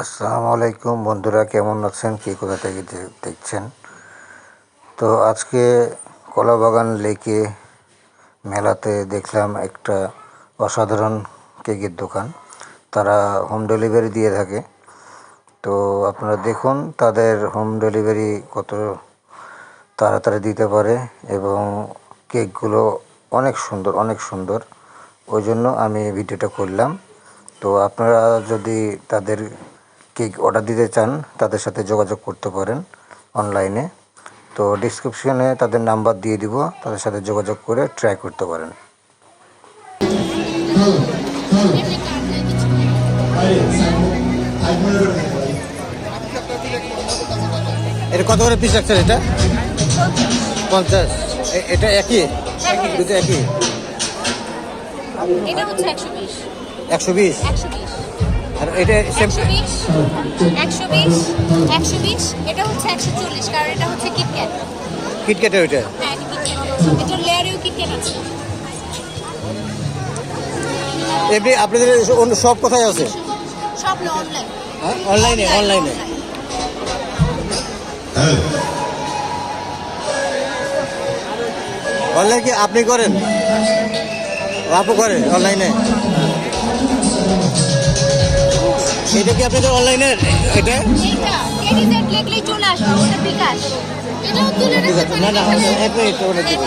আসসালামু আলাইকুম বন্ধুরা, কেমন আছেন? কে কোথা থেকে দেখছেন? তো আজকে কলাবাগান লেকে মেলাতে দেখলাম একটা অসাধারণ কেকের দোকান। তারা হোম ডেলিভারি দিয়ে থাকে। তো আপনারা দেখুন তাদের হোম ডেলিভারি কত তাড়াতাড়ি দিতে পারে এবং কেকগুলো অনেক সুন্দর অনেক সুন্দর। ওই জন্য আমি ভিডিওটা করলাম। তো আপনারা যদি তাদের কেক অর্ডার দিতে চান তাদের সাথে যোগাযোগ করতে পারেন অনলাইনে তো ডিসক্রিপশনে তাদের নাম্বার দিয়ে দিব তাদের সাথে যোগাযোগ করে ট্রাই করতে পারেন। এটা কত করে পিস রাখছেন এটা? পঞ্চাশ। এটা একই? দুটো একই? এটা হচ্ছে একশো বিশ। একশো বিশ? একশো বিশ। আর এটা সেম একশো বিশ একশো বিশ এটা হচ্ছে একশো চল্লিশ কারণ এটা হচ্ছে কিটক্যাট কিটক্যাটের ওইটা? হ্যাঁ এটা লেয়ারেও কিটক্যাট আছে। এমনি আপনাদের অন্য সব কোথায় আছে? সব অনলাইন হ্যাঁ অনলাইনে অনলাইনে অনলাইন কি আপনি করেন? আপু করে অনলাইনে এটা কি আপনাদের অনলাইনের এটা? না না এক মিনিট দিব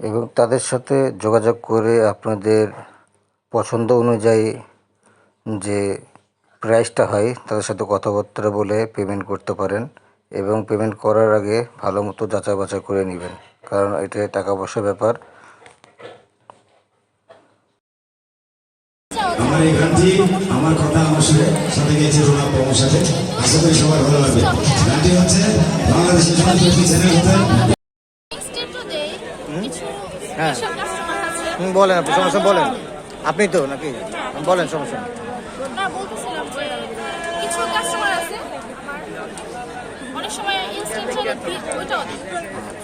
এবং তাদের সাথে যোগাযোগ করে আপনাদের পছন্দ অনুযায়ী যে প্রাইসটা হয় তাদের সাথে কথাবার্তা বলে পেমেন্ট করতে পারেন এবং পেমেন্ট করার আগে ভালো মতো যাচাই বাছাই করে নেবেন। কারণ এটা টাকা পয়সার ব্যাপার। আমার এই গানটি আমার কথা আমার সুরে সাথে গেছে রোনা প্রমোর সাথে। আশা করি সবার ভালো লাগবে। গানটি হচ্ছে বাংলাদেশের চ্যানেল হতে হ্যাঁ। বলেন আপনি সমস্যা বলেন। আপনি তো নাকি? বলেন সমস্যা। না বলতেছিলাম কিছু কাস্টমার আছে। অনেক সময় ইনস্ট্যান্ট ওইটাও দেয়। দিতে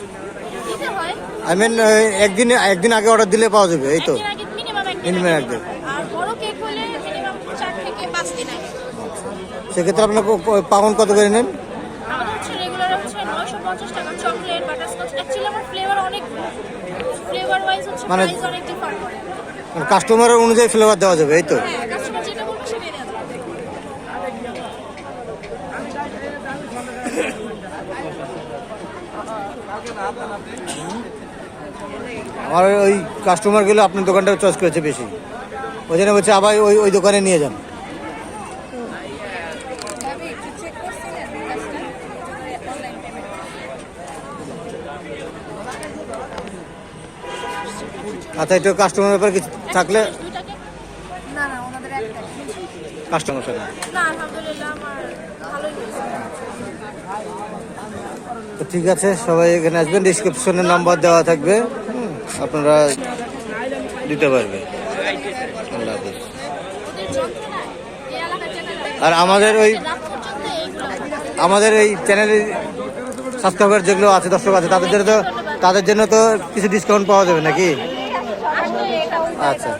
হয়? আই মিন একদিন একদিন আগে অর্ডার দিলে পাওয়া যাবে এই তো। মিনিমাম একদিন Minimum আগে। একদিন। আর বড় কেক হলে মিনিমাম চার থেকে পাঁচ দিন আগে। সেক্ষেত্রে আপনার পাউন্ড কত করে নেন? মানে- প্রাইস অনেক ডিফার করে কাস্টমার অনুযায়ী ফ্লেভার দেওয়া যাবে এই তো হ্যাঁ কাস্টমার যেটা বলবে সেটাই দেওয়া যাবে। আমার ওই কাস্টমার কাস্টমারগুলো আপনার দোকানটা চয়েস করেছে বেশি। ওই জন্য বলছে আবার ওই ওই দোকানে নিয়ে যান। আচ্ছা একটু কাস্টমার ব্যাপারে কিছু থাকলে কাস্টমার সাথে। না আলহামদুলিল্লাহ আমার ঠিক আছে, সবাই এখানে আসবেন ডিসক্রিপশনে নাম্বার দেওয়া থাকবে। আপনারা দিতে পারবে। আল্লাহ হাফেজ। ওদের যন্ত্রণায় এই এলাকায় যেটা আর আমাদের ওই। আমাদের এই চ্যানেলে সাবস্ক্রাইবার যেগুলো আছে, দর্শক আছে, তাদের জন্য তো তাদের জন্য তো কিছু ডিসকাউন্ট পাওয়া যাবে নাকি? আচ্ছা।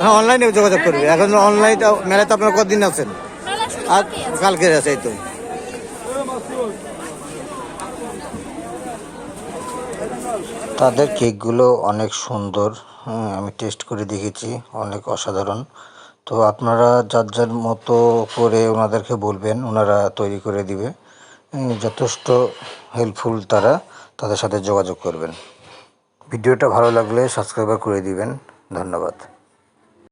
হ্যাঁ অনলাইনে যোগাযোগ করবে। এখন অনলাইন মেলায় তো আপনার কতদিন আছেন? আর কালকে আছে এই তো। তাদের কেকগুলো অনেক সুন্দর। হ্যাঁ, আমি টেস্ট করে দেখেছি অনেক অসাধারণ। তো আপনারা যার যার মতো করে ওনাদেরকে বলবেন ওনারা তৈরি করে দিবে। যথেষ্ট হেল্পফুল তারা তাদের সাথে যোগাযোগ করবেন। ভিডিওটা ভালো লাগলে সাবস্ক্রাইবার করে দিবেন। ধন্যবাদ।